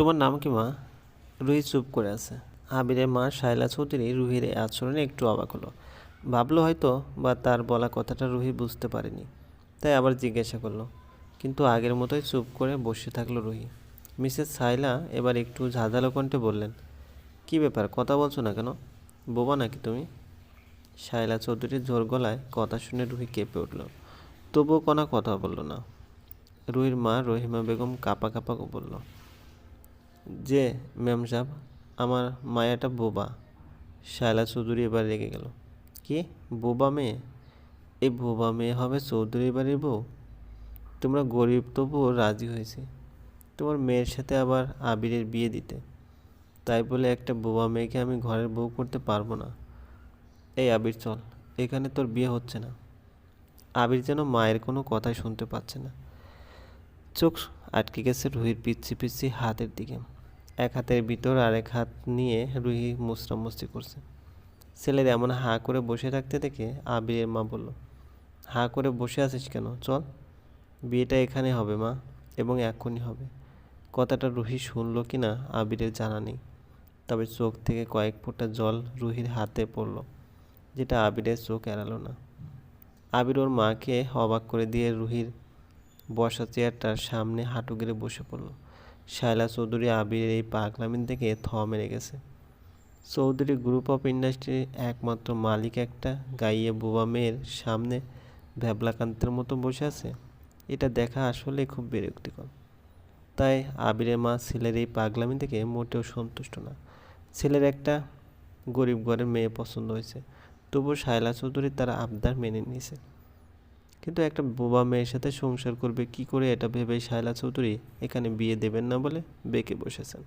তোমার নাম কি, মা? রুহি চুপ করে আছে। আবিরের মা শায়লা চৌধুরী রুহির এই আচরণে একটু অবাক হলো। ভাবলো হয়তো বা তার বলা কথাটা রুহি বুঝতে পারেনি। তাই আবার জিজ্ঞাসা করল। কিন্তু আগের মতোই চুপ করে বসে থাকল রুহি। মিসেস সাইলা এবার একটু ঝাঁঝালো কণ্ঠে বললেন, কি ব্যাপার? কথা বলছো না কেন? বোবা নাকি তুমি? শায়লা চৌধুরীর জোর গলায় কথা শুনে রুহি কেঁপে উঠল। তবুও কোনো কথা বলল না। রুহির মা রহিমা বেগম কাপা কাপা বলল যে ম্যাম সাহেব, আমার মায়াটা বোবা। শায়লা চৌধুরী এবার রেগে গেল। কি? বোবা মেয়ে? এই বোবা মেয়ে হবে চৌধুরী বাড়ির বউ? তোমরা গরিব তবুও রাজি হয়েছে। তোমার মেয়ের সাথে আবার আবিরের বিয়ে দিতে। তাই বলে একটা বোবা মেয়েকে আমি ঘরের বউ করতে পারব না। এই আবির, চল। এখানে তোর বিয়ে হচ্ছে না। আবির যেন মায়ের কোনো কথাই শুনতে পাচ্ছে না। চোখ আটকে গেছে রুহির পিচ্ছি পিচ্ছি হাতের দিকে। এক হাতের ভিতর আর এক হাত নিয়ে রুহি মুসরামুস্তি করছে। ছেলের এমন হাঁ করে বসে থাকতে দেখে আবিরের মা বলল, হাঁ করে বসে আছিস কেন? চল। বিয়েটা এখানে হবে মা, এবং এখনই হবে। কথাটা রুহি শুনলো কি না আবিরের জানা নেই, তবে চোখ থেকে কয়েক ফোঁটা জল রুহির হাতে পড়ল, যেটা আবিরের চোখ এড়ালো না। আবির ওর মাকে অবাক করে দিয়ে রুহির বসা চেয়ারটার সামনে হাঁটু গেড়ে বসে পড়ল। শায়লা চৌধুরী আবিরের এই পাগলামিন দেখে থ মেরে গেছে। চৌধুরী গ্রুপ অফ ইন্ডাস্ট্রির একমাত্র মালিক একটা, গাইয়ে বোবা মেয়ের সামনে ভ্যাবলাকান্তের মতো বসে আছে। এটা দেখা আসলে খুব বিরক্তিকর। তাই আবিরের মা ছেলের এই পাগলামি দেখে মোটেও সন্তুষ্ট না। ছেলের একটা গরিব ঘরের মেয়ে পছন্দ হয়েছে, তবুও শায়লা চৌধুরী তারা আবদার মেনে নিয়েছে। কিন্তু একটা বোবা মেয়ের সাথে সংসার করবে কি করে এটা ভেবে শায়লা চৌধুরী এখানে বিয়ে দেবেন না বলে বেঁকে বসেছেন।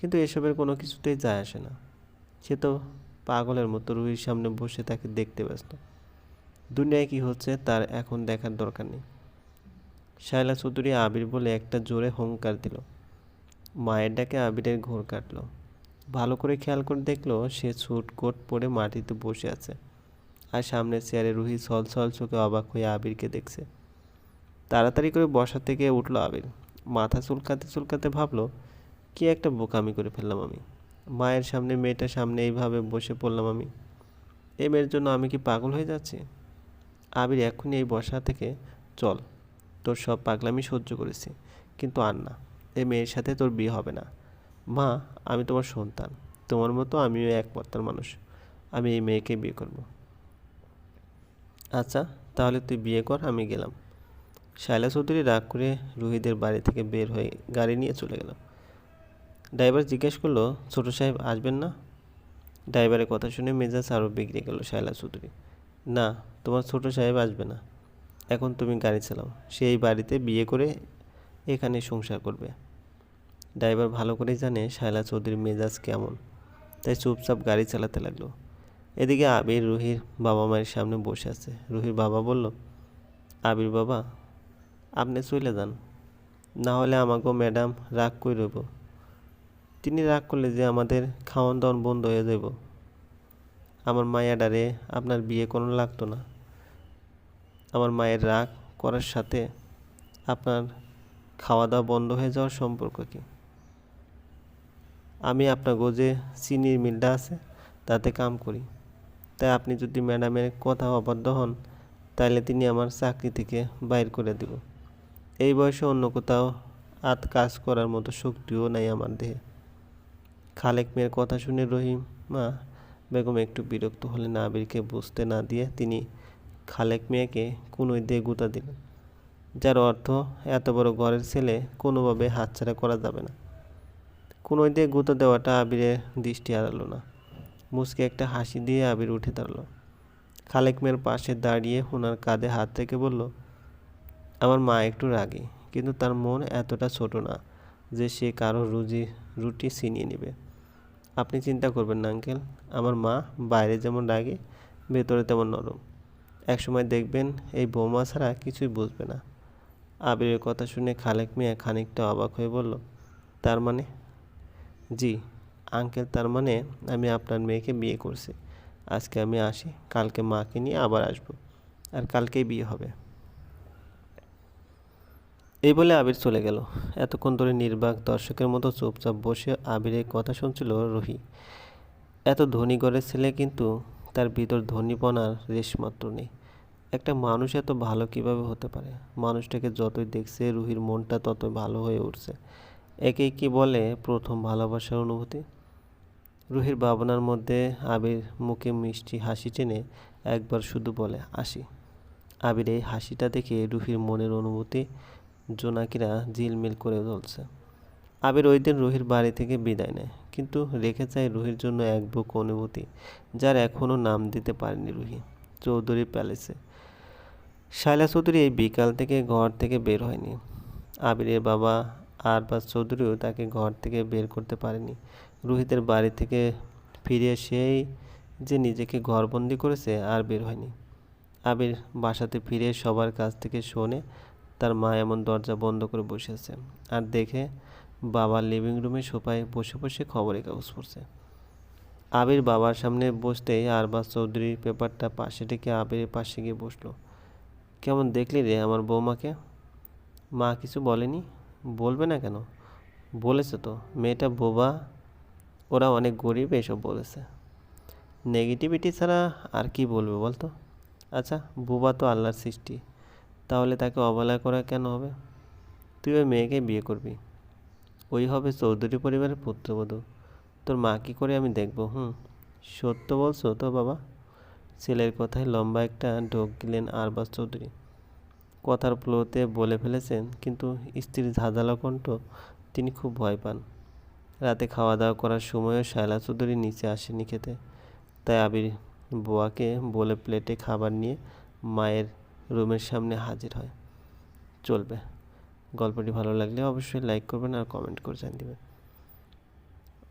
কিন্তু এসবের কোনো কিছুতেই যায় আসে না। সে তো পাগলের মতো রুহির সামনে বসে তাকে দেখতে ব্যস্ত। দুনিয়ায় কি হচ্ছে তার এখন দেখার দরকার নেই। শায়লা চৌধুরী আবির বলে একটা জোরে হুঙ্কার দিল। মায়ের ডাকে আবিরের ঘোর কাটলো। ভালো করে খেয়াল করে দেখল সে ছুট কোট পরে মাটিতে বসে আছে। আর সামনের চেয়ারে রুহি ছল চোখে অবাক হয়ে আবিরকে দেখছে। তাড়াতাড়ি করে বসা থেকে উঠল আবির। মাথা চুলকাতে চুলকাতে ভাবলো, কি একটা বোকামি করে ফেললাম আমি। মায়ের সামনে, মেয়েটার সামনে এইভাবে বসে পড়লাম আমি। এই মেয়ের জন্য আমি কি পাগল হয়ে যাচ্ছি? আবির এক্ষুনি এই বসা থেকে, চল, তোর সব পাগলামি সহ্য করেছি, কিন্তু আর না, এই মেয়ের সাথে তোর বিয়ে হবে না। মা, আমি তোমার সন্তান, তোমার মতো আমিও এক মানুষ। আমি এই মেয়েকে বিয়ে করব। আচ্ছা তাহলে তুই বিয়ে কর, আমি গেলাম। শায়লা চৌধুরী রাগ করে রুহিদের বাড়ি থেকে বের হয়ে গাড়ি নিয়ে চলে গেল। ড্রাইভার জিজ্ঞেস করল, ছোটো সাহেব, আসবেন না? ড্রাইভারের কথা শুনে মেজাজ আরও বিগড়ে গেল শায়লা চৌধুরী। না, তোমার ছোটো সাহেব আসবে না। এখন তুমি গাড়ি চালাও। সেই বাড়িতে বিয়ে করে এখানে সংসার করবে। ড্রাইভার ভালো করেই জানে শায়লা চৌধুরীর মেজাজ কেমন, তাই চুপচাপ গাড়ি চালাতে লাগল। এদিকে আবির রুহির বাবা মায়ের সামনে বসে আছে। রুহির বাবা বলল, আবির বাবা, আপনি চলে যান। না হলে আমাকেও ম্যাডাম রাগ করে রইব। তিনি রাগ করলে যে আমাদের খাওয়ান দাওয়ান বন্ধ হয়ে যাব আমার মায়াডারে আপনার বিয়ে কোনো লাগতো না। আমার মায়ের রাগ করার সাথে আপনার খাওয়া দাওয়া বন্ধ হয়ে যাওয়ার সম্পর্ক কি? আমি আপনার গোজে চিনির মিলটা আছে, তাতে কাম করি। তাই আপনি যদি ম্যাডামের কথা অবাধ্য হন তাহলে তিনি আমার চাকরি থেকে বাইর করে দেব। এই বয়সে অন্য কোথাও আত কাজ করার মতো শক্তিও নাই আমার দেহে। খালেক মেয়ের কথা শুনে রহিম মা বেগম একটু বিরক্ত হলেন আবিরকে বুঝতে না দিয়ে তিনি খালেক মেয়েকে কোনোই দিয়ে গুঁতা দিলেন। যার অর্থ, এত বড় ঘরের ছেলে কোনোভাবে হাতছাড়া করা যাবে না। কোনোই দিয়ে গুঁতো দেওয়াটা আবিরের দৃষ্টি এড়ালো না। মুসকে একটা হাসি দিয়ে আবির উঠে দাঁড়াল। খালেক মেয়ের পাশে দাঁড়িয়ে ওনার কাঁধে হাত থেকে বলল, আমার মা একটু রাগী, কিন্তু তার মন এতটা ছোট না যে সে কারও রুজি, রুটি ছিনিয়ে নেবে। আপনি চিন্তা করবেন না, আঙ্কেল, আমার মা বাইরে যেমন রাগে, ভেতরে তেমন নরম। একসময় দেখবেন এই বৌমা ছাড়া কিছুই বুঝবে না। আবিরের কথা শুনে খালেক মিয়া খানিকটা অবাক হয়ে বলল, তার মানে? জি আঙ্কেল তার মানে আমি আপনার মেয়েকে বিয়ে করছি। আজকে আমি আসি, কালকে মাকে নিয়ে আবার আসব। আর কালকেই বিয়ে হবে। এই বলে আবির চলে গেল। এতক্ষণ ধরে নির্বাক দর্শকের মতো চুপচাপ বসে আবিরের কথা শুনছিল রুহি। এত ধনী ঘরের ছেলে কিন্তু তার ভিতর ধনীপনার রেশমাত্র নেই। একটা মানুষ এত ভালো কীভাবে হতে পারে? মানুষটাকে যতই দেখছে, রুহির মনটা ততই ভালো হয়ে উঠছে। একেই কি বলে প্রথম ভালোবাসার অনুভূতি? রুহির ভাবনার মধ্যে আবির মুখে মিষ্টি হাসি টেনে একবার শুধু বলে, আসি। আবির এই হাসিটা দেখে রুহির মনের অনুভূতি জোনাকিরা ঝিলমিল করে চলছে। আবির ওই দিন রুহির বাড়ি থেকে বিদায় নেয়, কিন্তু রেখে যায় রুহির জন্য এক বুক অনুভূতি, যার এখনও নাম দিতে পারেনি রুহি, চৌধুরী প্যালেসে। শাইলা চৌধুরী এই বিকাল থেকে ঘর থেকে বের হয়নি। আবিরের বাবা আরবাজ চৌধুরীও তাকে ঘর থেকে বের করতে পারেনি। রুহিতের বাড়ি থেকে ফিরে সেই যে নিজেকে ঘরবন্দি করেছে আর বের হয়নি। আবির বাসাতে ফিরে সবার কাছ থেকে শোনে তার মা এমন দরজা বন্ধ করে বসে আছে আর দেখে বাবা লিভিং রুমে সোফায় বসে বসে খবরের কাগজ পড়ছে। আবির বাবার সামনে বসতেই আরবাজ চৌধুরীর পেপারটা পাশে রেখে আবিরের পাশে গিয়ে বসল। কেমন দেখলি রে আমার বৌমাকে? মা কিছু বলেনি? বলবে না কেন? বলেছে তো, মেয়েটা বোবা ওরা অনেক গরিব, এসব বলেছে। নেগেটিভিটি ছাড়া আর কি বলবে বলতো? আচ্ছা বুবা তো আল্লাহর সৃষ্টি। তাহলে তাকে অবহেলা করা কেন হবে? তুই ওই মেয়েকে বিয়ে করবি। ওই হবে চৌধুরী পরিবারের পুত্রবধূ। তোর মা কী করে আমি দেখব, হুম? সত্য বলছো তো বাবা? ছেলের কথায় লম্বা একটা ঢোক দিলেন আরবাজ চৌধুরী। কথার ফ্লোতে বলে ফেলেছেন, কিন্তু স্ত্রীর ঝাঁঝালো কণ্ঠ তিনি খুব ভয় পান। রাতে খাওয়া দাওয়া করার সময়ও শায়লা চৌধুরী নিচে আসেনি খেতে। তাই আবির বোয়াকে বলে প্লেটে খাবার নিয়ে মায়ের রুমের সামনে হাজির হয়। চলবে। গল্পটি ভালো লাগলে অবশ্যই লাইক করবেন আর কমেন্ট করে জানিয়ে দেবেন।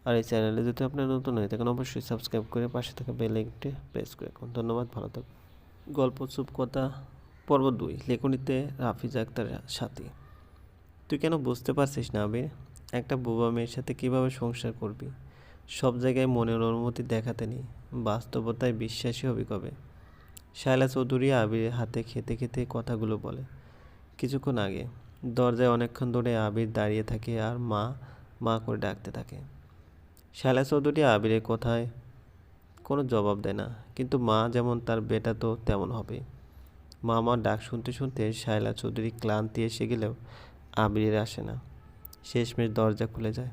আর এই চ্যানেলে যদি আপনার নতুন হয়ে থাকেন, অবশ্যই সাবস্ক্রাইব করে পাশে থাকা বেল আইকনটি প্রেস করে রাখুন। ধন্যবাদ, ভালো থাকুন। গল্প, চুপ কথা, পর্ব দুই, লেখনীতে রাফিজ আক্তার সাথী। তুই কেন বুঝতে পারছিস না আবির? একটা বোবা মেয়ের সাথে কীভাবে সংসার করবি? সব জায়গায় মনের অনুমতি দেখাতে নেই, বাস্তবতায় বিশ্বাসী হবি কবে? শায়লা চৌধুরী আবিরের হাতে খেতে খেতে কথাগুলো বলে। কিছুক্ষণ আগে, দরজায় অনেকক্ষণ ধরে আবির দাঁড়িয়ে থাকে আর মা মা করে ডাকতে থাকে। শায়লা চৌধুরী আবিরের কথায় কোনো জবাব দেয় না, কিন্তু মা যেমন তার বেটা তো তেমন হবে। মা আমার ডাক শুনতে শুনতে শায়লা চৌধুরী ক্লান্তি এসে গেলেও আবিরের আসে না। শেষমেশ দরজা খুলে যায়।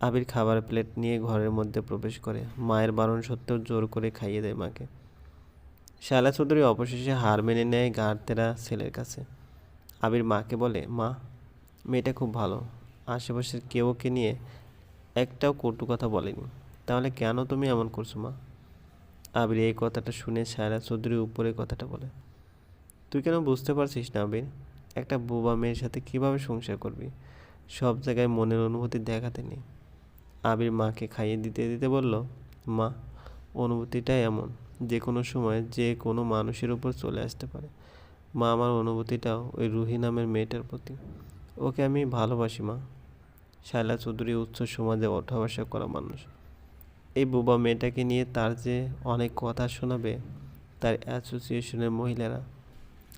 আবির খাবার প্লেট নিয়ে ঘরের মধ্যে প্রবেশ করে। মায়ের বারণ সত্ত্বেও জোর করে খাইয়ে দেয় মাকে। শায়লা চৌধুরী অবশেষে হার মেনে নেয় গাঁড়তেরা ছেলের কাছে। আবির মাকে বলে, মা, মেয়েটা খুব ভালো। আশেপাশের কেউ ওকে নিয়ে একটাও কটু কথা বলেনি। তাহলে কেন তুমি এমন করছ, মা? আবির এই কথাটা শুনে সায়রা চৌধুরী উপরে কথাটা বলে, তুই কেন বুঝতে পারছিস না আবির? একটা বোবা মেয়ের সাথে কীভাবে সংসার করবি? সব জায়গায় মনের অনুভূতি দেখাতে নেই। আবির মাকে খাইয়ে দিতে দিতে বলল, মা অনুভূতিটা এমন যে কোনো সময় যে কোনো মানুষের উপর চলে আসতে পারে। মা আমার অনুভূতিটাও ওই রুহি নামের মেয়েটার প্রতি। ওকে আমি ভালোবাসি, মা। শায়লা চৌধুরী উচ্চ সমাজে ওঠা বসা করা মানুষ। এই বোবা মেয়েটাকে নিয়ে তার যে অনেক কথা শোনাবে, তার অ্যাসোসিয়েশনের মহিলারা।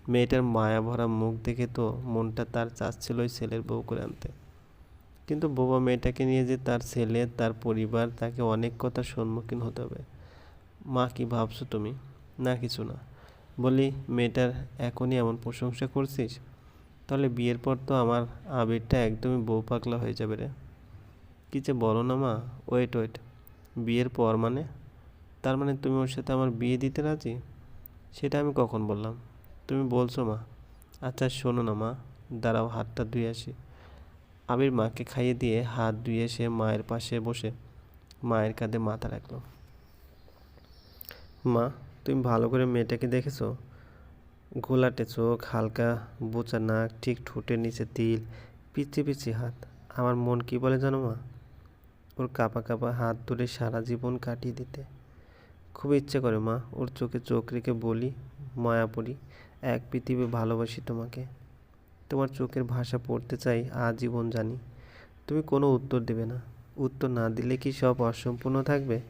মেয়েটার মায়া ভরা মুখ দেখে তো মনটা তার চাচ্ছিল ওই ছেলের বউ করে আনতে। কিন্তু বোবা মেয়েটাকে নিয়ে যে তার ছেলে, তার পরিবার, তাকে অনেক কথার সম্মুখীন হতে হবে। মা, কি ভাবছ তুমি? না, কিছু না। বলি, মেয়েটার এখনই এমন প্রশংসা করছিস? তাহলে বিয়ের পর তো আমার আবিরটা একদমই বউ পাগলা হয়ে যাবে রে। কী যে বলো না মা? Wait wait. বিয়ের পর মানে? তার মানে তুমি ওর সাথে আমার বিয়ে দিতে রাজি? সেটা আমি কখন বললাম? তুমি বলছো মা। আচ্ছা শোনো না মা। দাঁড়াও, হাতটা ধুয়ে আসি। আবির মাকে খাইয়ে দিয়ে হাত ধুয়ে সে মায়ের পাশে বসে মায়ের কাঁধে মাথা রাখল। মা, তুমি ভালো করে মেয়েটাকে দেখেছ? গোলাটে চোখ, হালকা বোচা নাক, ঠিক ঠোঁটের নিচে তিল পিছি পিছি হাত। আমার মন কি বলে জানো মা? ওর কাপা কাপা হাত ধরে সারা জীবন কাটিয়ে দিতে। খুব ইচ্ছে করে মা, ওর চোখে চোখ রেখে বলি মায়া পড়ি এক পৃথিবী ভালোবাসি তোমাকে। তোমার চোখের ভাষা পড়তে চাই, আজীবন জানি। তুমি কোনো উত্তর দেবে না। উত্তর না দিলে কি সব অসম্পূর্ণ থাকবে?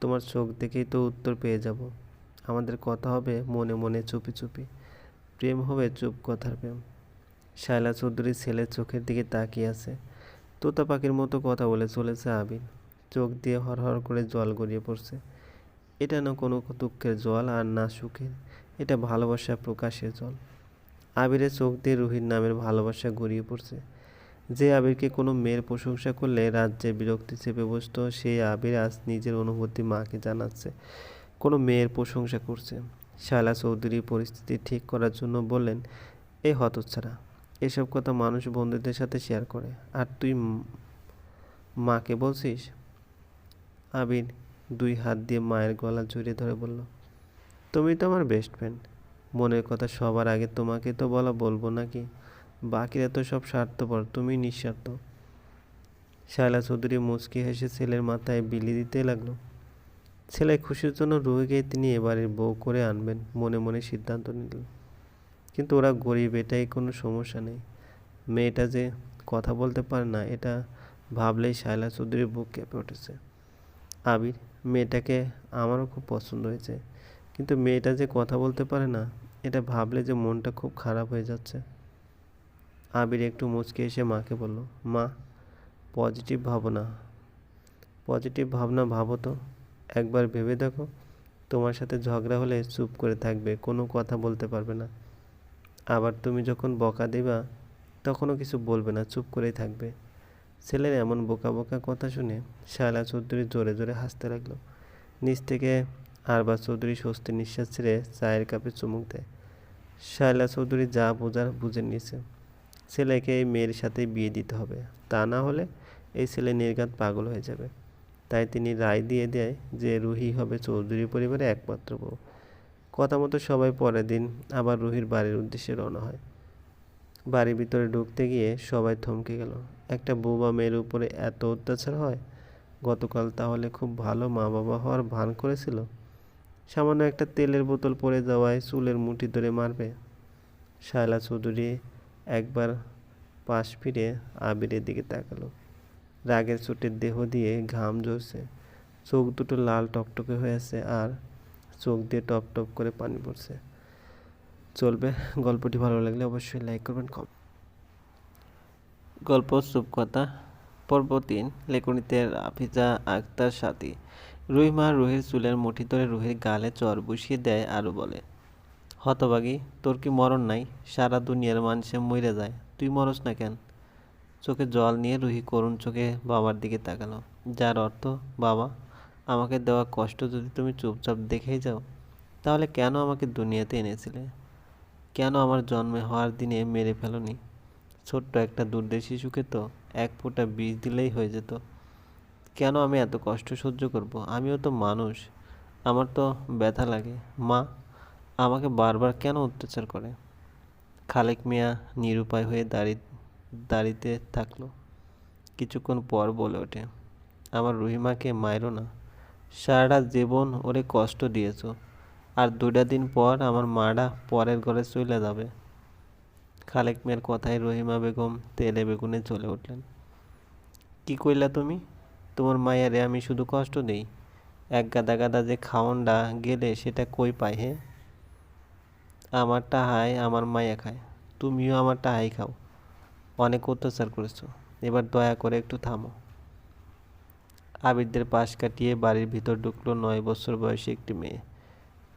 তোমার চোখ দেখেই তো উত্তর পেয়ে যাব। আমাদের কথা হবে মনে মনে চুপি চুপি। প্রেম হবে চুপ কথার প্রেম। শায়লা চৌধুরী ছেলের চোখের দিকে তাকিয়ে আছে। তোতা পাখির মতো কথা বলে চলেছে আবির। চোখ দিয়ে হরহর করে জল গড়িয়ে পড়ছে। এটা না কোনো দুঃখের জল আর না সুখের। এটা ভালোবাসা প্রকাশের জল। আবিরের চোখ দিয়ে রুহির নামের ভালোবাসা গড়িয়ে পড়ছে। যে আবিরকে কোনো মেয়ের প্রশংসা করলে রাজ্যে বিরক্তি চেপে বসতো, সেই আবির আজ নিজের অনুভূতি মাকে জানাচ্ছে, কোনো মেয়ের প্রশংসা করছে। শায়লা চৌধুরী পরিস্থিতি ঠিক করার জন্য বললেন এই হতচ্ছাড়া। এসব কথা মানুষ বন্ধুদের সাথে শেয়ার করে। আর তুই মাকে বলছিস? আবির দুই হাত দিয়ে মায়ের গলা জড়িয়ে ধরে বলল, তুমি তো আমার বেস্ট ফ্রেন্ড মনের কথা সবার আগে তোমাকে তো বলা বলব নাকি? বাকিরা তো সব স্বার্থপর তুমি নিঃস্বার্থ। শায়লা চৌধুরী মুচকি হেসে ছেলের মাথায় বিলি দিতে লাগল। ছেলে খুশির জন্য রুহিকে তিনি এবারের বউ করে আনবেন মনে মনে সিদ্ধান্ত নিলেন। কিন্তু ওরা গরিব, এটাই কোনো সমস্যা নেই। মেয়েটা যে কথা বলতে পারে না, এটা ভাবলেই শায়লা চৌধুরীর বুক কেঁপে উঠেছে। আবির, মেয়েটাকে আমারও খুব পছন্দ হয়েছে। কিন্তু মেয়েটা যে কথা বলতে পারে না, এটা ভাবলে যে মনটা খুব খারাপ হয়ে যাচ্ছে। আবির একটু মুচকে এসে মাকে বলল, মা পজিটিভ ভাবনা। পজিটিভ ভাবনা ভাবো তো। একবার ভেবে দেখো। তোমার সাথে ঝগড়া হলে চুপ করে থাকবে, কোনো কথা বলতে পারবে না। আবার তুমি যখন বকা দিবা, তখনও কিছু বলবে না, চুপ করেই থাকবে। ছেলের এমন বোকা বোকা কথা শুনে শায়লা চৌধুরী জোরে জোরে হাসতে লাগল। নিচ থেকে আরবা চৌধুরী স্বস্তি নিঃশ্বাস ছেড়ে চায়ের কাপে চুমুক দেয়। শায়লা চৌধুরী যা বোঝার বুঝে নিয়েছে। ছেলেকে এই মেয়ের সাথে বিয়ে দিতে হবে। তা না হলে এই ছেলে নির্ঘাত পাগল হয়ে যাবে। তাই তিনি রায় দিয়ে দেয় যে রুহি হবে চৌধুরী পরিবারের একমাত্র বউ। কথা মতো সবাই পরের দিন আবার রুহির বাড়ির উদ্দেশ্যে রওনা হয়। বাড়ির ভিতরে ঢুকতে গিয়ে সবাই থমকে গেল। একটা বউ বা মেয়ের উপরে এত অত্যাচার হয়? গতকাল তাহলে খুব ভালো মা বাবা হওয়ার ভান করেছিল? সামান্য একটা তেলের বোতল পড়ে যাওয়ায় চুলের মুঠি ধরে মারবে। শায়লা চৌধুরী একবার পাশ ফিরে আবিরের দিকে তাকালো। রাগের চোটের দেহ দিয়ে ঘাম ঝরছে। চোখ দুটো লাল টকটকে হয়ে আছে আর চোখ দিয়ে টপ টপ করে পানি পড়ছে। চলবে, গল্পটি ভালো লাগলে অবশ্যই লাইক করবেন, কম গল্প কথা, পর্ব তিন, লেখনীতে রাফিজা আক্তার সাথী। রুহিমা রুহির চুলের মুঠি ধরে রুহির গালে চর বসিয়ে দেয় আরও বলে হতবাগি তোর কি মরণ নাই? সারা দুনিয়ার মানুষে মরে যায়। তুই মরস না কেন? চোখে জল নিয়ে রুহি করুণ চোখে বাবার দিকে তাকালো। যার অর্থ, বাবা, আমাকে দেওয়া কষ্ট যদি তুমি চুপচাপ দেখেই যাও, তাহলে কেন আমাকে দুনিয়াতে এনেছিলে? কেন আমার জন্মে হওয়ার দিনে মেরে ফেলনি? ছোট্ট একটা দুর্দের শিশুকে তো এক ফোঁটা বীজ দিলেই হয়ে যেত। কেন আমি এত কষ্ট সহ্য করব? আমিও তো মানুষ। আমার তো ব্যথা লাগে। মা, আমাকে বারবার কেন অত্যাচার করে? খালেক মিয়া নিরুপায় হয়ে দাঁড়িয়ে দাঁড়িতে থাকল। কিছুক্ষণ পর বলে ওঠে, আমার রহিমাকে মায়েরও না। সারাটা জীবন ওরে কষ্ট দিয়েছ। আর দুটা দিন পর আমার মাটা পরের ঘরে চলে যাবে। খালেক মিয়ার কথায় রহিমা বেগম তেলে বেগুনে চলে উঠলেন। কি কইলা তুমি? তোমার মায়ারে আমি শুধু কষ্ট দেই। এক গাদা গাদা যে খাওয়নটা গেলে সেটা কই পায়, হে? আমার টাহাই আমার মায়া খায়, তুমিও আমার টাহাই খাও। অনেক অত্যাচার করেছ, এবার দয়া করে একটু থামো। আবিরদের পাশ কাটিয়ে বাড়ির ভিতর ঢুকলো নয় বছর বয়সী একটি মেয়ে।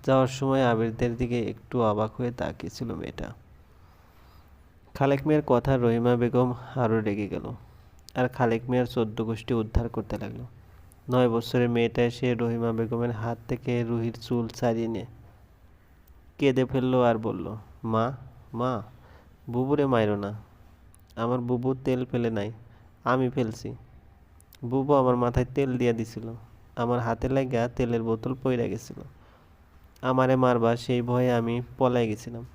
যাওয়ার সময় আবিরদের দিকে একটু অবাক হয়ে তাকিয়েছিল মেয়েটা। খালেক মেয়ের কথা রহিমা বেগম আরও রেগে গেল। আর খালেক মিয়ার চোদ্দ গোষ্ঠী উদ্ধার করতে লাগল। নয় বছরের মেয়েটা এসে রহিমা বেগমের হাত থেকে রুহির চুল ছাড়িয়ে নিয়ে কেঁদে ফেলল আর বলল, মা মা, বুবুরে মাইরো না। আমার বুবু তেল ফেলে নাই, আমি ফেলছি। বুবু আমার মাথায় তেল দিয়া দিছিল। আমার হাতে লাগা তেলের বোতল পইরা গেছিল। আমারে মারবা সেই ভয়ে আমি পলাই গেছিলাম।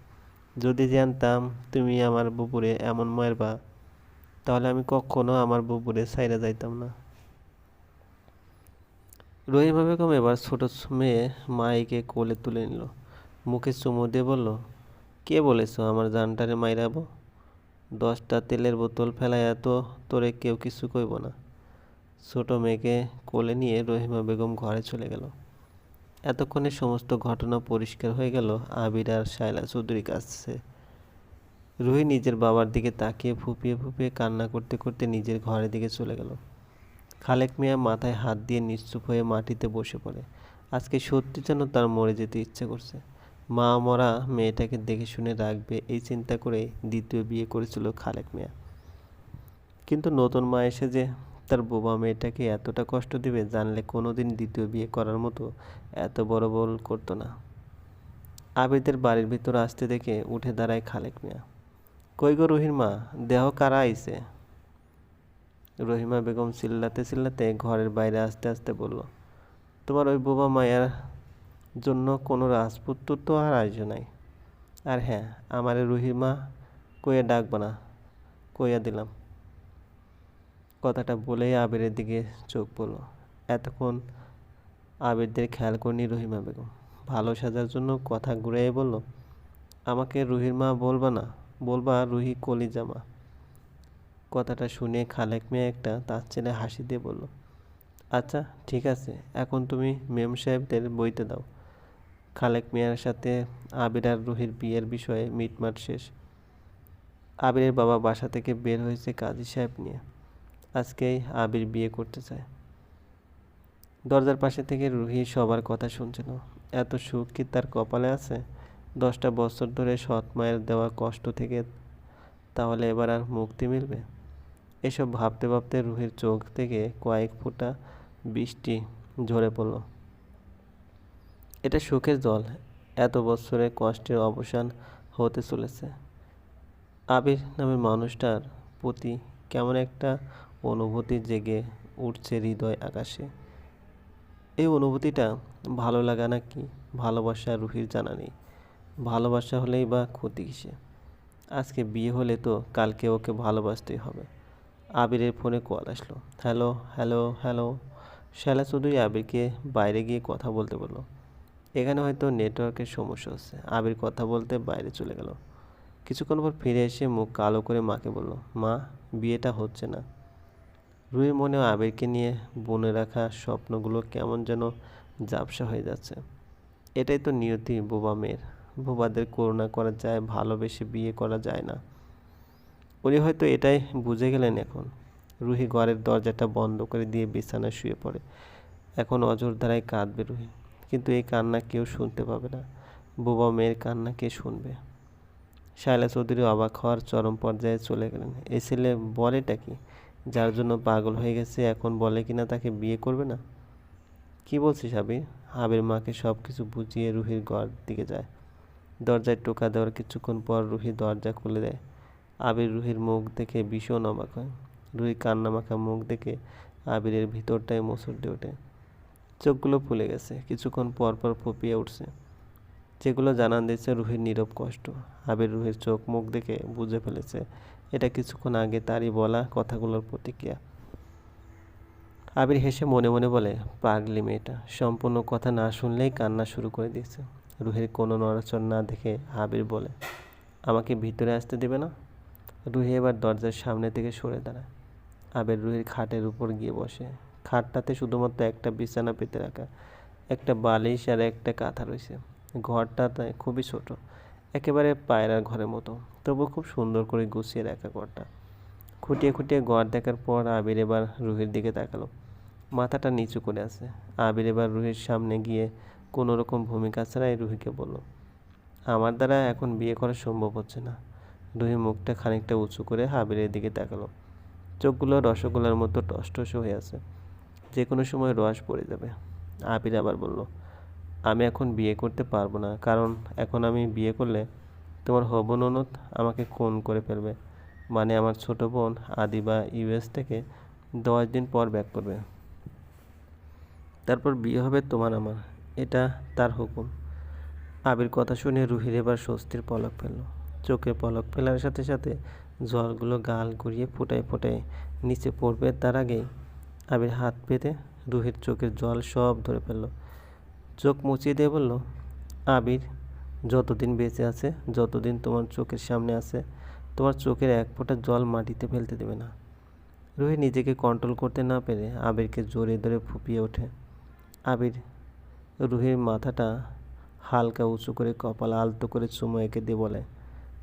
যদি জানতাম তুমি আমার বুপুরে এমন মারবা তাহলে আমি কখনো আমার বুবুরে সাইরা যাইতাম না। রহিমা বেগম এবার ছোট মেয়ে মাইকে কোলে তুলে নিল। মুখে চুমু দিয়ে বলল, কে বলেছ আমার জানটারে মাইরাবো? দশটা তেলের বোতল ফেলাইয়া তো তোরে কেউ কিছু কইব না। ছোট মেয়েকে কোলে নিয়ে রহিমা বেগম ঘরে চলে গেল। এতক্ষণে সমস্ত ঘটনা পরিষ্কার হয়ে গেল আবির আর শায়লা চৌধুরীর কাছে। রুহি নিজের বাবার দিকে তাকিয়ে ফুপিয়ে ফুপিয়ে কান্না করতে করতে নিজের ঘরের দিকে চলে গেল। খালেক মিয়া মাথায় হাত দিয়ে নিশ্চুপ হয়ে মাটিতে বসে পড়ে। আজকে সত্যি যেন তার মরে যেতে ইচ্ছে করছে। মা মরা মেয়েটাকে দেখে শুনে রাখবে এই চিন্তা করে দ্বিতীয় বিয়ে করেছিল খালেক মিয়া। কিন্তু নতুন মা এসে যে তার বোবা মেয়েটাকে এতটা কষ্ট দেবে জানলে কোনোদিন দ্বিতীয় বিয়ে করার মতো এত বড় বল করতো না। আবিদের বাড়ির ভিতর আসতে দেখে উঠে দাঁড়ায় খালেক মিয়া। কই গো রহির মা দেহ কারা আইছে? রহিমা বেগম চিল্লাতে চিল্লাতে ঘরের বাইরে আসতে আসতে বলল, তোমার ওই বোবা মায়ের জন্য কোনো রাজপুত্র তো আর আসবে নাই। আর হ্যাঁ আমার রুহির মা কইয়া ডাকবো না, কইয়া দিলাম। কথাটা বলেই আবিরের দিকে চোখ পড়ল। এতক্ষণ আবিরদের খেয়াল করনি রহিমা বেগম। ভালো সাজার জন্য কথা ঘুরাই বলল, আমাকে রুহির মা বলবা না বলবা রুহি কলিজামা কথাটা শুনে খালেক মেয়ে একটা তার ছেলে হাসি দিয়ে বলল আচ্ছা ঠিক আছে, এখন তুমি মেম সাহেবদের বইতে দাও। খালেক মিয়ার সাথে আবির আর রুহির বিয়ের বিষয়ে মিটমাট শেষ। আবিরের বাবা বাসা থেকে বের হয়েছে কাজী সাহেব নিয়ে। আজকেই আবির বিয়ে করতে চায়। দরজার পাশে থেকে রুহি সবার কথা শুনছিল। এত সুখ কি তার কপালে আছে? দশটা বছর ধরে সৎ মায়ের দেওয়া কষ্ট থেকে তাহলে এবার আর মুক্তি মিলবে? এসব ভাবতে ভাবতে রুহির চোখ থেকে কয়েক ফোঁটা বৃষ্টি ঝরে পড়ল। এটা সুখের জল। এত বছরে কষ্টের অবসান হতে চলেছে। আবির নামের মানুষটার প্রতি কেমন একটা অনুভূতি জেগে উঠছে হৃদয় আকাশে। এই অনুভূতিটা ভালো লাগা নাকি ভালোবাসা রুহির জানা নেই। ভালোবাসা হলেই বা ক্ষতি কিসে? আজকে বিয়ে হলে তো কালকে ওকে ভালোবাসতেই হবে। আবিরের ফোনে কল আসলো। Hello hello hello. শ্যালা চৌধুরী আবিরকে বাইরে গিয়ে কথা বলতে বলল। এখানে হয়তো নেটওয়ার্কের সমস্যা হচ্ছে। আবির কথা বলতে বাইরে চলে গেল। কিছুক্ষণ পর ফিরে এসে মুখ কালো করে মাকে বলল, মা, বিয়েটা হচ্ছে না। রুহির মনে আবিরকে নিয়ে বনে রাখা স্বপ্নগুলো কেমন যেন ঝাপসা হয়ে যাচ্ছে। এটাই তো নিয়তি বোবা মেয়ের। বোবাদের করুণা করা যায়, ভালোবেসে বিয়ে করা যায় না। উনি হয়তো এটাই বুঝে গেলেন এখন। রুহি ঘরের দরজাটা বন্ধ করে দিয়ে বিছানায় শুয়ে পড়ে। এখন অজর দ্বারাই কাঁদবে রুহি। কিন্তু এই কান্না কেউ শুনতে পাবে না। বোবা মেয়ের কান্না কে শুনবে? শায়লা চৌধুরী অবাক হওয়ার চরম পর্যায়ে চলে গেলেন। এই ছেলে বলেটা কি? যার জন্য পাগল হয়ে গেছে, এখন বলে কিনা তাকে বিয়ে করবে না? কি বলছিস আবির? আবির মাকে সব কিছু বুঝিয়ে রুহির ঘর দিকে যায়। দরজায় টোকা দেওয়ার কিছুক্ষণ পর রুহি দরজা খুলে দেয়। আবির রুহির মুখ দেখে ভীষণ অবাক হয়। রুহি কান্নামাখা মুখ দেখে আবিরের ভিতরটায় মোচড় দিয়ে ওঠে। চোখগুলো ফুলে গেছে। কিছুক্ষণ পর পর ফুপিয়ে উঠছে। যেগুলো জানান দিয়েছে রুহির নীরব কষ্ট। আবির রুহির চোখ মুখ দেখে বুঝে ফেলেছে, এটা কিছুক্ষণ আগে তারই বলা কথাগুলোর প্রতিক্রিয়া। আবির হেসে মনে মনে বলে, পাগলি মেয়েটা, সম্পূর্ণ কথা না শুনলেই কান্না শুরু করে দিয়েছে। রুহির কোনো নড়াচড় না দেখে আবির বলে, আমাকে ভিতরে আসতে দেবে না? রুহি এবার দরজার সামনে থেকে সরে দাঁড়ায়। আবির রুহির খাটের উপর গিয়ে বসে। খাটটাতে শুধুমাত্র একটা বিছানা পেতে রাখা, একটা বালিশ আর একটা কাঁথা রয়েছে। ঘরটা খুবই ছোট, একেবারে পায়রার ঘরের মতো, তবু খুব সুন্দর করে গুছিয়ে রাখা ঘরটা। খুঁটিয়ে খুঁটিয়ে ঘর দেখার পর আবির এবার রুহির দিকে তাকালো। মাথাটা নিচু করে আছে। আবির এবার রুহির সামনে গিয়ে কোনো রকম ভূমিকা ছাড়াই রুহিকে বলল, আমার দ্বারা এখন বিয়ে করা সম্ভব হচ্ছে না। রুহি মুখটা খানিকটা উঁচু করে আবিরের দিকে তাকালো। চোখগুলো রসগোল্লার মতো টসটস হয়ে আছে। যে কোনো সময় রস পড়ে যাবে। আবির আবার বলল, আমি এখন বিয়ে করতে পারব না, কারণ এখন আমি বিয়ে করলে তোমার হব ননদ আমাকে খুন করে ফেলবে। মানে আমার ছোট বোন আদি বা ইউএস থেকে দশ দিন পর ব্যাক করবে। তারপর বিয়ে হবে তোমার আমার। এটা তার হুকুম। আবির কথা শুনে রুহির এবার স্বস্তির পলক ফেলল। চোখে পলক ফেলার সাথে সাথে জলগুলো গাল গড়িয়ে ফোটায় ফোটায় নিচে পড়বে তার আগেই আবির হাত পেতে রুহির চোখের জল সব ধরে ফেলল। চোখ মুছিয়ে দিয়ে বলল, আবির, যতদিন বেঁচে আছে, যতদিন তোমার চোখের সামনে আছে, তোমার চোখের এক ফোঁটা জল মাটিতে ফেলতে দেবে না। রুহি নিজেকে কন্ট্রোল করতে না পেরে আবিরকে জোরে ধরে ফুপিয়ে ওঠে। আবির রুহির মাথাটা হালকা উঁচু করে, কপাল আলতো করে চুমো এঁকে দিয়ে বলে,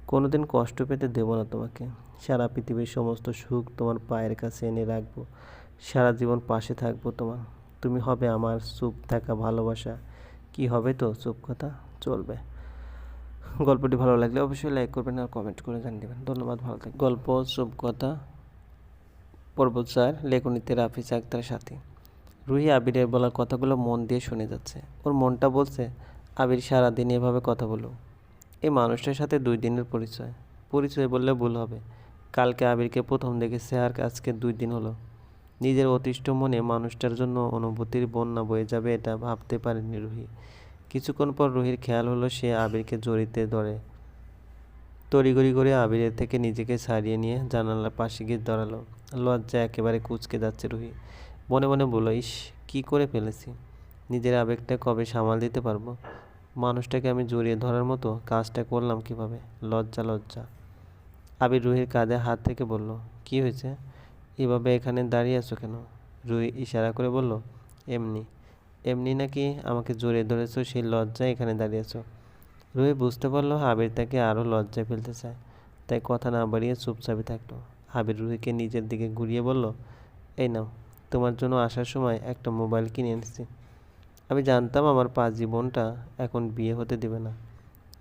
কোনোদিন কষ্ট পেতে দেব না তোমাকে। সারা পৃথিবীর সমস্ত সুখ তোমার পায়ের কাছে এনে রাখব। সারা জীবন পাশে থাকব তোমার। তুমি হবে আমার চুপ থাকা ভালোবাসা। কি হবে তো চুপ কথা? চলবে। গল্পটি ভালো লাগলে অবশ্যই লাইক করবেন আর কমেন্ট করে জানিয়ে দেবেন। ধন্যবাদ, ভালো থাকবেন। গল্প, চুপ কথা। পর্ব চার লেখনীতে রাফিজ আক্তার সাথী। রুহি আবিরের বলা কথাগুলো মন দিয়ে শুনে যাচ্ছে। ওর মনটা বলছে, আবির সারাদিন এভাবে কথা বলো এই মানুষটার সাথে দুই দিনের পরিচয়। পরিচয় বললে ভুল হবে। কালকে আবিরকে প্রথম দেখেছে আর আজকে দুই দিন হলো। নিজের অতিষ্ঠ মনে মানুষটার জন্য অনুভূতির বন্যা বয়ে যাবে এটা ভাবতে পারেনি রুহি। কিছুক্ষণ পর রুহির খেয়াল হলো সে আবিরকে জড়িতে ধরে। তড়িঘড়ি করে আবিরের থেকে নিজেকে ছাড়িয়ে নিয়ে জানালার পাশে গিয়ে দাঁড়াল। লজ্জা একেবারে কুচকে যাচ্ছে রুহি। মনে মনে বলল, ইস, কী করে ফেলেছি? নিজের আবেগটা কবে সামাল দিতে পারব? মানুষটাকে আমি জড়িয়ে ধরার মতো কাজটা করলাম কীভাবে? লজ্জা লজ্জা। আবির রুহির কাঁধে হাত থেকে বলল, কি হয়েছে? এভাবে এখানে দাঁড়িয়ে আছো কেন? রুহি ইশারা করে বলল, এমনি এমনি নাকি আমাকে জড়িয়ে ধরেছো সেই লজ্জায় এখানে দাঁড়িয়েছো রুহি বুঝতে পারল আবির তাকে আরও লজ্জায় ফেলতে চায়, তাই কথা না বাড়িয়ে চুপচাপই থাকল। আবির রুহিকে নিজের দিকে ঘুরিয়ে বলল, এই নাও তোমার জন্য আসার সময় একটা মোবাইল কিনে এনেছি। আমি জানতাম আমার পাঁচ জীবনটা এখন বিয়ে হতে দেবে না।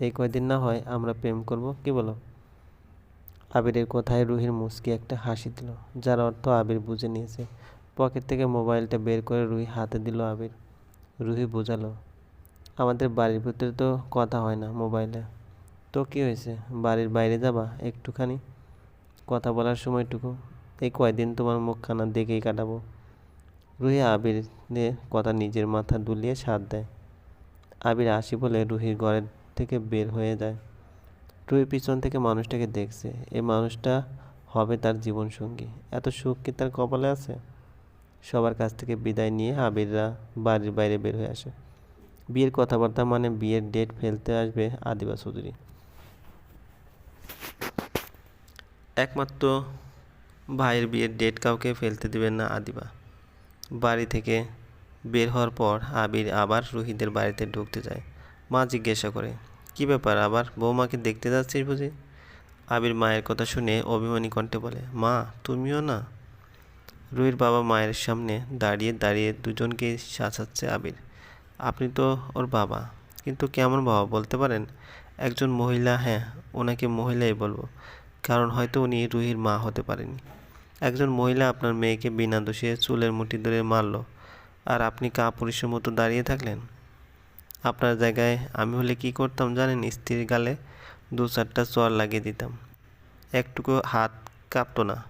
এই কয়দিন না হয় আমরা প্রেম করব, কি বলো? আবিরের কথায় রুহির মুচকি একটা হাসি দিল, যার অর্থ আবির বুঝে নিয়েছে। পকেট থেকে মোবাইলটা বের করে রুহি হাতে দিল আবির। রুহি বোঝালো, আমাদের বাড়ির ভিতরে তো কথা হয় না মোবাইলে। তো কী হয়েছে? বাড়ির বাইরে যাবা একটুখানি? কথা বলার সময়টুকু, এই কয়দিন তোমার মুখখানা দেখেই কাটাবো। রুহি আবিরের কথা নিজের মাথা দুলিয়ে সাথ দেয়। আবির আসি বলে রুহির ঘরের থেকে বের হয়ে যায়। রুহি পিছন থেকে মানুষটাকে দেখছে। এই মানুষটা হবে তার জীবনসঙ্গী। এত সুখ কি তার কপালে আছে? সবার কাছ থেকে বিদায় নিয়ে আবিররা বাড়ির বাইরে বের হয়ে আসে। বিয়ের কথাবার্তা মানে বিয়ের ডেট ফেলতে আসবে আদিবা চৌধুরী। একমাত্র ভাইয়ের বিয়ের ডেট কাউকে ফেলতে দেবেন না আদিবা। বাড়ি থেকে বের হওয়ার পর আবির আবার রুহিদের বাড়িতে ঢুকতে যায়। মা জিজ্ঞাসা করে, কি ব্যাপার আবার? বৌমাকে দেখতে যাচ্ছিস বুঝি? আবির মায়ের কথা শুনে অভিমানী কণ্ঠে বলে, মা, তুমিও না? রুহির বাবা মায়ের সামনে দাঁড়িয়ে দাঁড়িয়ে দুজনকে সাঁচাচ্ছে আবির। আপনি তো ওর বাবা, কিন্তু কেমন বাবা বলতে পারেন? একজন মহিলা হ্যাঁ ওনাকে মহিলাই বলব। কারণ হয়তো উনি রুহির মা হতে পারেনি একজন মহিলা আপনার মেয়েকে বিনা দোষে চুলের মুঠি ধরে মারল। আর আপনি কা পুরুষের মতো দাঁড়িয়ে থাকলেন? আপনার জায়গায় আমি হলে কি করতাম জানেন? স্ত্রীর গালে দু চারটা চর লাগিয়ে দিতাম। একটুকু হাত কাঁপতো না।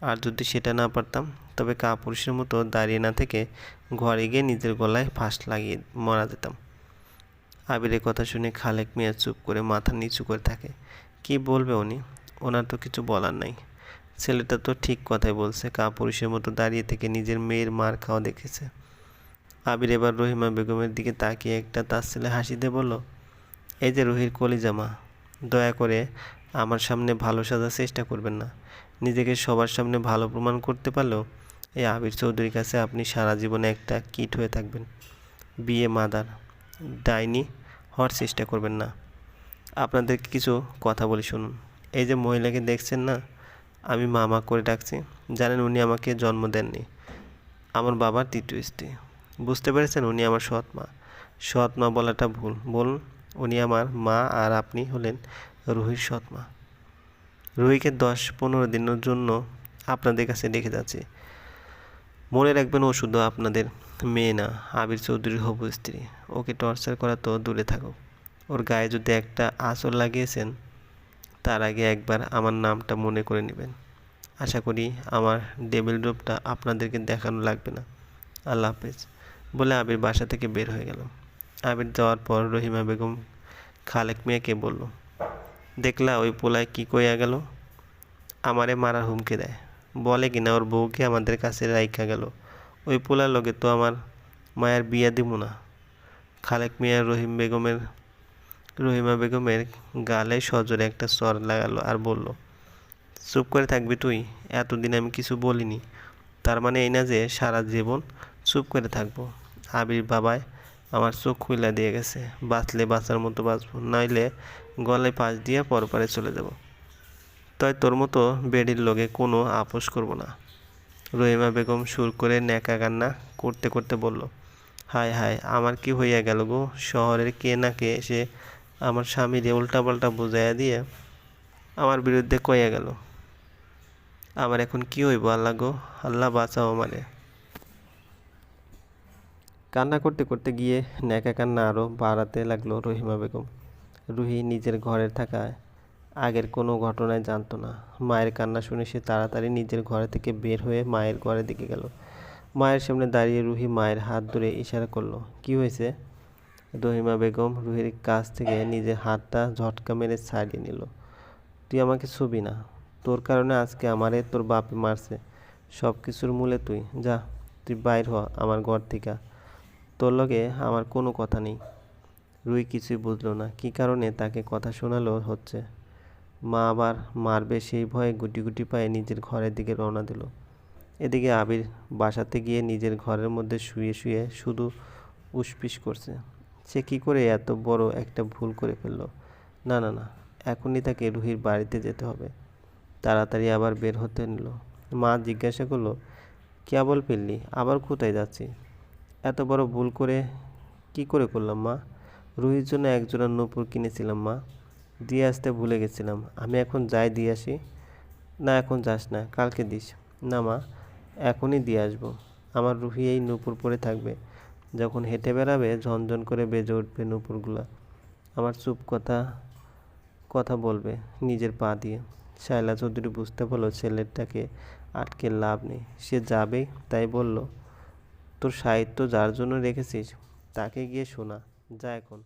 আর যদি সেটা না পারতাম, তবে কা পুরুষের মতো দাঁড়িয়ে না থেকে ঘরে গিয়ে নিজের গলায় ফাঁস লাগিয়ে মারা যেতাম। আবিরের কথা শুনে খালেক মিয়া চুপ করে মাথা নিচু করে থাকে। কি বলবে উনি? ওনার তো কিছু বলার নাই। ছেলেটা তো ঠিক কথাই বলছে কা পুরুষের মতো দাঁড়িয়ে থেকে নিজের মেয়ের মার খাওয়া দেখেছে। আবির এবার রহিমা বেগমের দিকে তাকিয়ে একটা তার ছেলে হাসি দিয়ে বলল, এই যে রুহির কলিজামা দয়া করে আমার সামনে ভালো সাজার চেষ্টা করবেন না। নিজেকে সবার সামনে ভালো প্রমাণ করতে পারলেও এই আবির চৌধুরীর কাছে আপনি সারা জীবনে একটা কিট হয়ে থাকবেন। বিয়ে মাদার, ডাইনি হওয়ার চেষ্টা করবেন না। আপনাদের কিছু কথা বলি শুনুন। এই যে মহিলাকে দেখছেন না আমি মামা করে ডাকছি। জানেন উনি আমাকে জন্ম দেননি। আমার বাবার তৃতীয় স্ত্রী। বুঝতে পেরেছেন উনি আমার সৎ মা। সৎ মা বলাটা ভুল। বলুন, উনি আমার মা আর আপনি হলেন রুহির সৎ মা। রুহিকে দশ পনেরো দিনের জন্য আপনাদের কাছে রেখে যাচ্ছি। মনে রাখবেন ও শুধু আপনাদের মেয়ে না, আবির চৌধুরীর হবু স্ত্রী। ওকে টর্চার করা তো দূরে থাকুক। ওর গায়ে যদি একটা আঁচল লাগিয়েছেন তার আগে একবার আমার নামটা মনে করে নেবেন। আশা করি আমার ডেবিল রূপটা আপনাদেরকে দেখানো লাগবে না। আল্লাহ হাফেজ। বলে আবির বাসা থেকে বের হয়ে গেল আবির যাওয়ার পর রহিমা বেগম খালেক মিয়াকে বলল, দেখলা ওই পোলায় কী কইয়া গেল? আমারে মারার হুমকি দেয়। বলে কিনা ওর বউকে আমাদের কাছে রাইখা গেল। ওই পোলার লগে তো আমার মায়ের বিয়া দিব না। খালেক মিয়া রহিম বেগমের রহিমা বেগমের গালে সজোরে একটা স্বর লাগালো আর বলল, চুপ করে থাকবি তুই, এতদিন আমি কিছু বলিনি। তার মানে এই না যে সারা জীবন চুপ করে থাকব। আবির বাবায় আমার চোখ খুইলা দিয়ে গেছে, বাঁচলে বাঁচার মতো বাঁচবো, নইলে গলায় পাশ দিয়ে পরপারে চলে যাব। তাই তোর মতো বেডির লগে কোনো আপোষ করব না। রহিমা বেগম সুর করে ন্যাকা কান্না করতে করতে বলল, হায় হায়, আমার কি হইয়া গেল গো? শহরের কে না কে এসে আমার স্বামীরে উল্টাপাল্টা বুঝাইয়া দিয়ে আমার বিরুদ্ধে কইয়া গেল। আমার এখন কি হইব আল্লাহ গো? আল্লাহ বাঁচাও আমারে। কান্না করতে করতে গিয়ে ন্যাকা কান্না আরও বাড়াতে লাগল রহিমা বেগম। রুহি নিজের ঘরে থাকায় আগের কোনো ঘটনায় জানতো না। মায়ের কান্না শুনে সে তাড়াতাড়ি নিজের ঘরে থেকে বের হয়ে মায়ের ঘরের দিকে গেল। মায়ের সামনে দাঁড়িয়ে রুহি মায়ের হাত ধরে ইশারা করল, কি হয়েছে? রহিমা বেগম রুহির কাছ থেকে নিজের হাতটা ঝটকা মেরে ছাড়িয়ে নিল। তুই আমাকে ছবি না। তোর কারণে আজকে আমারে তোর বাপে মারছে। সব কিছুর মূলে তুই। যা, তুই বাইর হ আমার ঘর থেকে। তোর লগে আমার কোনো কথা নেই রুই কিছুই বুঝলো না। কী কারণে তাকে কথা শোনালো হচ্ছে? মা আবার মারবে সেই ভয়ে গুটি গুটি পায়ে নিজের ঘরের দিকে রওনা দিল। এদিকে আবির বাসাতে গিয়ে নিজের ঘরের মধ্যে শুয়ে শুয়ে শুধু উসপিস করছে। সে কী করে এত বড় একটা ভুল করে ফেলল? না না না, এখনই তাকে রুহির বাড়িতে যেতে হবে। তাড়াতাড়ি আবার বের হতে নিল। মা জিজ্ঞাসা করল কেবল ফেললি? আবার কোথায় যাচ্ছি? এত বড় ভুল করে কি করে করলাম মা? রুহির জন্য একজোড়া নূপুর কিনেছিলাম মা। দিয়ে আসতে ভুলে গেছিলাম। আমি এখন যাই দিয়ে আসি? না, এখন যাস না, কালকে দিস। না মা, এখনই দিয়ে আসব। আমার রুহি এই নূপুর পরে থাকবে। যখন হেঁটে বেড়াবে, ঝনঝন করে বেজে উঠবে নূপুরগুলো। আমার চুপ কথা কথা বলবে নিজের পা দিয়ে। শায়লা চৌধুরী বুঝতে পারল ছেলেটাকে আটকে লাভ নেই। সে যাবে তাই বলল, তোর সাহিত্য যার জন্য রেখেছিস, তাকে গিয়ে শোনা, যা এখন।